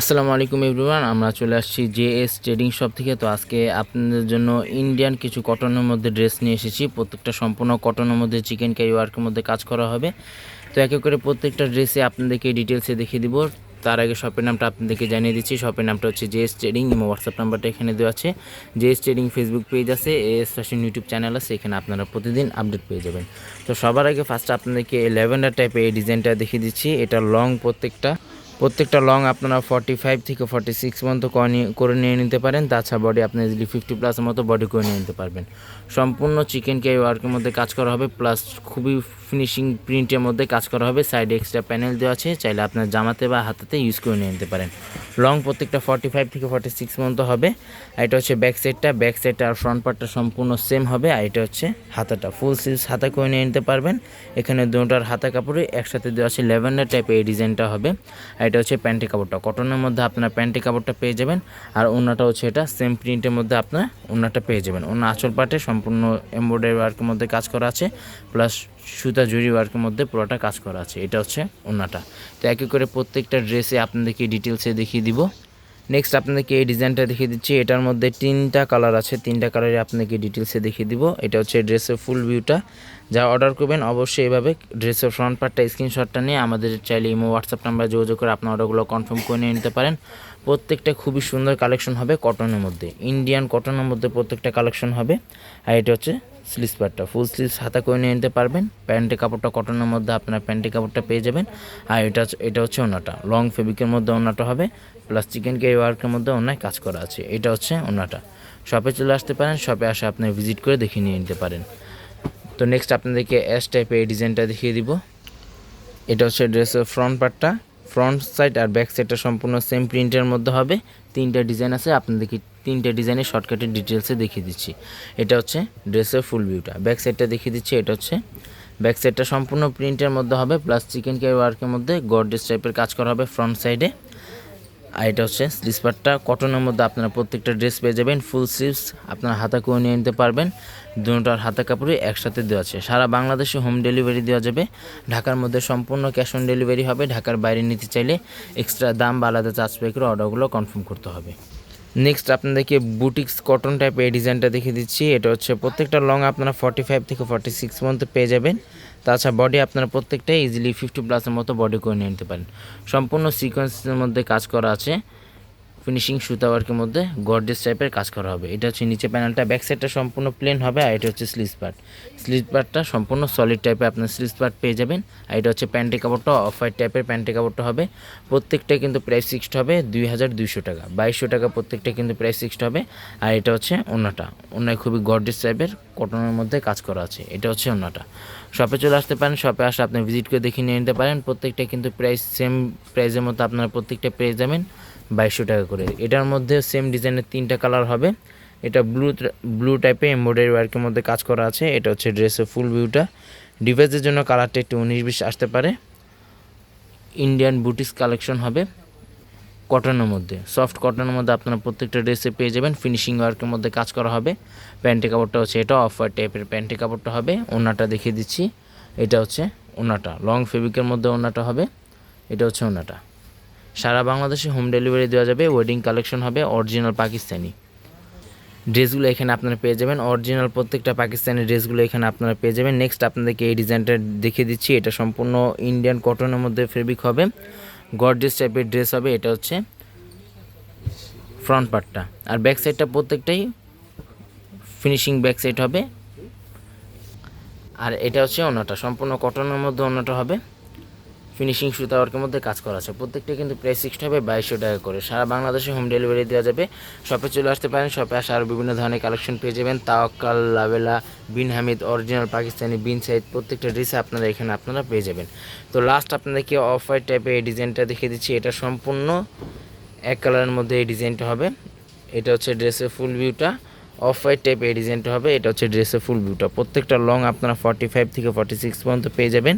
আসসালামু আলাইকুম এভরিওয়ান, আমরা চলে আসছি জে এস ট্রেডিং শপ থেকে। তো আজকে আপনাদের জন্য ইন্ডিয়ান কিছু কটনের মধ্যে ড্রেস নিয়ে এসেছি। প্রত্যেকটা সম্পূর্ণ কটনের মধ্যে চিকেন ক্যারি ওয়ার্কের মধ্যে কাজ করা হবে। তো একে করে প্রত্যেকটা ড্রেসে আপনাদেরকে ডিটেলসে দেখিয়ে দিব। তার আগে শপের নামটা আপনাদেরকে জানিয়ে দিচ্ছি। শপের নামটা হচ্ছে জে এস ট্রেডিং এবং হোয়াটসঅ্যাপ নাম্বারটা এখানে দেওয়া আছে। J S trading Facebook page আছে এস ফ্যাশন ইউটিউব চ্যানেল আছে। এখানে আপনারা প্রতিদিন আপডেট পেয়ে যাবেন। তো সবার আগে ফার্স্ট আপনাদেরকে ল্যাভেন্ডার টাইপের এই ডিজাইনটা দেখিয়ে দিচ্ছি। এটা লং প্রত্যেকটা। প্রত্যেকটা লং আপনারা ফর্টি ফাইভ থেকে ফর্টি সিক্স পর্যন্ত করে নিয়ে- নিতে পারেন। তাছাড়া বডি আপনি যদি ফিফটি প্লাসের মতো বডি করে নিয়ে নিতে পারবেন। সম্পূর্ণ চিকেন ক্যারি ওয়ার্কের মধ্যে কাজ করা হবে প্লাস খুবই ফিনিশিং প্রিন্টের মধ্যে কাজ করা হবে। সাইডে এক্সট্রা প্যানেল দেওয়া আছে, চাইলে আপনার জামাতে বা হাতাতে ইউজ করে নিয়ে নিতে পারেন। লং প্রত্যেকটা ফর্টি ফাইভ থেকে ফর্টি সিক্স পর্যন্ত হবে। আর এটা হচ্ছে ব্যাক সাইডটা ব্যাক সাইডটা আর ফ্রন্ট পার্টটা সম্পূর্ণ সেম হবে। আর এটা হচ্ছে হাতাটা। ফুল স্লিভস হাতা করে নিয়ে নিতে পারবেন। এখানে দুটার হাতা কাপড়ে একসাথে দেওয়া আছে ল্যাভেন্ডার টাইপের এই ডিজাইনটা হবে। আর এটা হচ্ছে প্যান্টি কাপড়টা। কটনের মধ্যে আপনার প্যান্টি কাপড়টা পেয়ে যাবেন, আর ওনাটা হচ্ছে এটা সেম প্রিন্টের মধ্যে আপনার ওনাটা পেয়ে যাবেন। ওনার আঁচল পাটে সম্পূর্ণ এমব্রয়ডারি ওয়ার্কের মধ্যে কাজ করা আছে প্লাস সুতা জুড়ি ওয়ার্কের মধ্যে পুরোটা কাজ করা আছে। এটা হচ্ছে ওনাটা তো একে করে প্রত্যেকটা ড্রেসে আপনাদেরকে ডিটেলসে দেখিয়ে দিব। নেক্সট আপনাদেরকে এই ডিজাইনটা দেখিয়ে দিচ্ছি। এটার মধ্যে তিনটা কালার আছে। তিনটা কালারে আপনাকে ডিটেলসে দেখিয়ে দিব। এটা হচ্ছে ড্রেসের ফুল ভিউটা যা অর্ডার করবেন, অবশ্যই এভাবে ড্রেসের ফ্রন্ট পার্টটা স্ক্রিনশটটা নিয়ে আমাদের চাইলে ইমো হোয়াটসঅ্যাপ নাম্বার যোগাযোগ করে আপনার অর্ডারগুলো কনফার্ম করে নিয়ে নিতে পারেন। প্রত্যেকটা খুবই সুন্দর কালেকশন হবে কটনের মধ্যে। ইন্ডিয়ান কটনের মধ্যে প্রত্যেকটা কালেকশন হবে। আর এটা হচ্ছে স্লিভস পার্টটা ফুল স্লিভস হাতা করে নিয়ে নিতে পারবেন। প্যান্টের কাপড়টা কটনের মধ্যে আপনার প্যান্টের কাপড়টা পেয়ে যাবেন। আর এটা এটা হচ্ছে ওনাটা। লং ফেব্রিকের মধ্যে ওনাটা হবে। প্লাস চিকেন কেরি ওয়ার্কের মধ্যে অনেক কাজ করা আছে। এটা হচ্ছে ওনাটা। শপে চলে আসতে পারেন। শপে আসে আপনি ভিজিট করে দেখে নিয়ে নিতে পারেন। তো নেক্সট আপনাদেরকে এস টাইপের এই ডিজাইনটা দেখিয়ে দিব। এটা হচ্ছে ড্রেসের ফ্রন্ট পার্টটা ফ্রন্ট সাইড আর ব্যাক সাইডটা সম্পূর্ণ সেম প্রিন্টের মধ্যে হবে। তিনটা ডিজাইন আছে, আপনাদেরকে তিনটা ডিজাইনের শর্টকাটের ডিটেলসে দেখিয়ে দিচ্ছি। এটা হচ্ছে ড্রেসের ফুল ভিউটা ব্যাক সাইডটা দেখিয়ে দিচ্ছি, এটা হচ্ছে ব্যাক সাইডটা সম্পূর্ণ প্রিন্টের মধ্যে হবে। প্লাস চিকেন কেয়ার ওয়ার্কের মধ্যে গডরেজ টাইপের কাজ করা হবে ফ্রন্ট সাইডে আর এটা হচ্ছে স্লিপারটা কটনের মধ্যে আপনারা প্রত্যেকটা ড্রেস পেয়ে যাবেন, ফুল স্লিভস আপনার হাতা করে নিয়ে নিতে পারবেন। দুটার হাতা কাপড়ে একসাথে দেওয়া আছে। সারা বাংলাদেশে হোম ডেলিভারি দেওয়া যাবে। ঢাকার মধ্যে সম্পূর্ণ ক্যাশ অন ডেলিভারি হবে। ঢাকার বাইরে নিতে চাইলে এক্সট্রা দাম বা আলাদা চার্জ পে করে অর্ডারগুলো কনফার্ম করতে হবে। নেক্সট আপনাদেরকে বুটিক্স কটন টাইপের এই ডিজাইনটা দেখে দিচ্ছি। এটা হচ্ছে প্রত্যেকটা লং আপনারা ফর্টি ফাইভ থেকে ফর্টি সিক্স পর্যন্ত পেয়ে যাবেন। তাছাড়া বডি আপনারা প্রত্যেকটাই ইজিলি ফিফটি প্লাসের মতো বডি করে নিয়ে নিতে পারেন। সম্পূর্ণ সিকোয়েন্সের মধ্যে কাজ করা আছে। ফিনিশিং সুতা ওয়ার্কের মধ্যে গর্জেস টাইপের কাজ করা হবে। এটা হচ্ছে নিচে প্যানেলটা ব্যাক সাইডটা সম্পূর্ণ প্লেন হবে আর এটা হচ্ছে স্লিজ পার্ট স্লিজ পার্টটা সম্পূর্ণ সলিড টাইপের আপনার স্লিজ পার্ট পেয়ে যাবেন আর এটা হচ্ছে প্যান্টি কাপড়টা অফ হোয়াইট টাইপের প্যান্টি কাপড়টা হবে। প্রত্যেকটা কিন্তু প্রাইস ফিক্সড হবে দুই হাজার দুইশো টাকা। বাইশশো টাকা প্রত্যেকটা কিন্তু প্রাইস ফিক্সড হবে আর এটা হচ্ছে ওনাটা ওনায় খুবই গর্জেস টাইপের কটনের মধ্যে কাজ করা আছে। এটা হচ্ছে ওনাটা শপে চলে আসতে পারেন শপে আসে আপনি ভিজিট করে দেখে নিয়ে নিতে পারেন। প্রত্যেকটা কিন্তু প্রাইস সেম প্রাইসের মতো আপনারা প্রত্যেকটা পেয়ে যাবেন। বাইশশো টাকা করে। এটার মধ্যে সেম ডিজাইনের তিনটা কালার হবে। এটা ব্লু ব্লু টাইপের এমব্রয়ডারি ওয়ার্কের মধ্যে কাজ করা আছে। এটা হচ্ছে ড্রেসের ফুল ভিউটা ডিভাইসের জন্য কালারটা একটু উনিশ বিশ আসতে পারে। ইন্ডিয়ান বুটিস কালেকশন হবে। কটনের মধ্যে। সফট কটনের মধ্যে আপনারা প্রত্যেকটা ড্রেসে পেয়ে যাবেন। ফিনিশিং ওয়ার্কের মধ্যে কাজ করা হবে। প্যান্টি কাপড়টা হচ্ছে এটা অফ হোয়াইট টাইপের প্যান্টি কাপড়টা হবে। ওনাটা দেখিয়ে দিচ্ছি। এটা হচ্ছে ওনাটা। লং ফেব্রিকের মধ্যে ওনাটা হবে। এটা হচ্ছে ওনাটা। সারা বাংলাদেশে হোম ডেলিভারি দেওয়া যাবে ওয়েডিং কালেকশন হবে অরিজিনাল পাকিস্তানি। ড্রেসগুলো এখানে আপনারা পেয়ে যাবেন অরিজিনাল প্রত্যেকটা পাকিস্তানি ড্রেসগুলো এখানে আপনারা পেয়ে যাবেন। নেক্সট আপনাদেরকে এই ডিজাইনটা দেখিয়ে দিচ্ছি, এটা সম্পূর্ণ ইন্ডিয়ান কটনের মধ্যে ফেব্রিক হবে। গর্জেস টাইপের ড্রেস হবে, এটা হচ্ছে ফ্রন্ট পার্টটা আর ব্যাক সাইডটা প্রত্যেকটাই ফিনিশিং ব্যাক সাইড হবে। আর এটা হচ্ছে অন্যটা সম্পূর্ণ কটনের মধ্যে অন্যটা হবে। ফিনিশিং সুতা ওয়ার্কের মধ্যে কাজ করা আছে। প্রত্যেকটা কিন্তু প্রাইস ফিক্সড হবে, বাইশশো টাকা করে। সারা বাংলাদেশে হোম ডেলিভারি দেওয়া যাবে। শপে চলে আসতে পারেন শপে আসে আরও বিভিন্ন ধরনের কালেকশন পেয়ে যাবেন। তাওয়াক্কাল লাভেলা বিন হামিদ অরিজিনাল পাকিস্তানি বিন সাইদ, প্রত্যেকটা ড্রেসে আপনারা এখানে আপনারা পেয়ে যাবেন। তো লাস্ট আপনাদেরকে অফ হোয়াইট টাইপের এই ডিজাইনটা দেখিয়ে দিচ্ছি। এটা সম্পূর্ণ এক কালারের মধ্যে এই ডিজাইনটা হবে। এটা হচ্ছে ড্রেসের ফুল ভিউটা অফ হোয়াইট টাইপের এই ডিজাইনটা হবে। এটা হচ্ছে ড্রেসের ফুল ভিউটা প্রত্যেকটা লং আপনারা ফর্টি ফাইভ থেকে ফর্টি সিক্স পর্যন্ত পেয়ে যাবেন।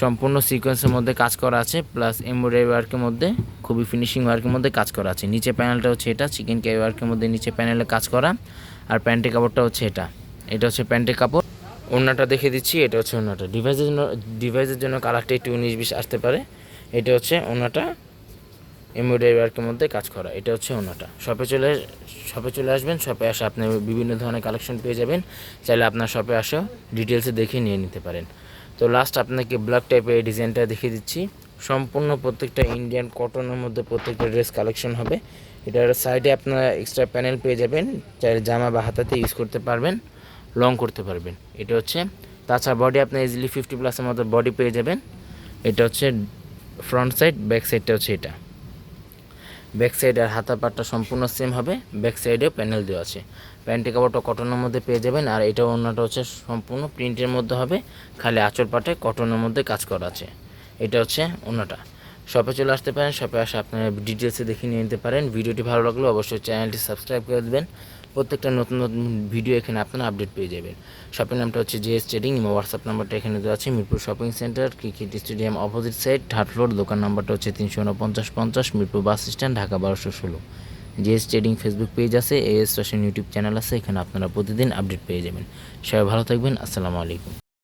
সম্পূর্ণ সিকোয়েন্সের মধ্যে কাজ করা আছে প্লাস এমব্রয়ডারি ওয়ার্কের মধ্যে, খুবই ফিনিশিং ওয়ার্কের মধ্যে কাজ করা আছে। নিচে প্যানেলটা হচ্ছে এটা চিকেন ক্যারি ওয়ার্কের মধ্যে নিচে প্যানেলে কাজ করা, আর প্যান্টের কাপড়টা হচ্ছে এটা। এটা হচ্ছে প্যান্টের কাপড়। ওড়নাটা দেখে দিচ্ছি, এটা হচ্ছে ওড়নাটা। ডিভাইসের জন্য ডিভাইসের জন্য কালারটা একটু উনিশ বিশ আসতে পারে। এটা হচ্ছে ওড়নাটা এমব্রয়ডারি ওয়ার্কের মধ্যে কাজ করা। এটা হচ্ছে ওনাটা শপে চলে শপে চলে আসবেন শপে আসে আপনি বিভিন্ন ধরনের কালেকশন পেয়ে যাবেন। চাইলে আপনার শপে আসেও ডিটেলসে দেখে নিয়ে নিতে পারেন। তো লাস্ট আপনাকে ব্ল্যাক টাইপের এই ডিজাইনটা দেখিয়ে দিচ্ছি। সম্পূর্ণ প্রত্যেকটা ইন্ডিয়ান কটনের মধ্যে প্রত্যেকটা ড্রেস কালেকশন হবে। এটার সাইডে আপনারা এক্সট্রা প্যানেল পেয়ে যাবেন। চাইলে জামা বা হাতাতে ইউজ করতে পারবেন লং করতে পারবেন। এটা হচ্ছে, তাছাড়া বডি আপনি ইজিলি ফিফটি প্লাসের মতো বডি পেয়ে যাবেন। এটা হচ্ছে ফ্রন্ট সাইড ব্যাক সাইডটা হচ্ছে এটা। ব্যাক সাইড আর হাতা পাটটা সম্পূর্ণ সেম হবে। ব্যাক সাইডেও প্যানেল দেওয়া আছে। প্যান্টি কাপড়টা কটনের মধ্যে পেয়ে যাবেন আর এটা অন্যটা হচ্ছে সম্পূর্ণ প্রিন্টের মধ্যে হবে। খালি আঁচল পাটে কটনের মধ্যে কাজ করা আছে। এটা হচ্ছে অন্যটা। শপে চলে আসতে পারেন শপে আসে আপনারা ডিটেলসে দেখে নিয়ে নিতে পারেন। ভিডিওটি ভালো লাগলে অবশ্যই চ্যানেলটি সাবস্ক্রাইব করে দেবেন। প্রত্যেকটা নতুন নতুন ভিডিও এখানে আপনারা আপডেট পেয়ে যাবেন। শপিং নামটা হচ্ছে জে এস ট্রেডিং এবং হোয়াটসঅ্যাপ নাম্বারটা এখানে দেওয়া আছে, Mirpur shopping centre cricket stadium opposite side third floor দোকান নাম্বারটা হচ্ছে তিনশো উনপঞ্চাশ পঞ্চাশ, মিরপুর বাস স্ট্যান্ড ঢাকা বারোশো ষোলো। জেএস ট্রেডিং ফেসবুক পেজ আছে এএস ফ্যাশন ইউটিউব চ্যানেল আছে, এখানে আপনারা প্রতিদিন আপডেট পেয়ে যাবেন। সবাই ভালো থাকবেন, আসসালামু আলাইকুম।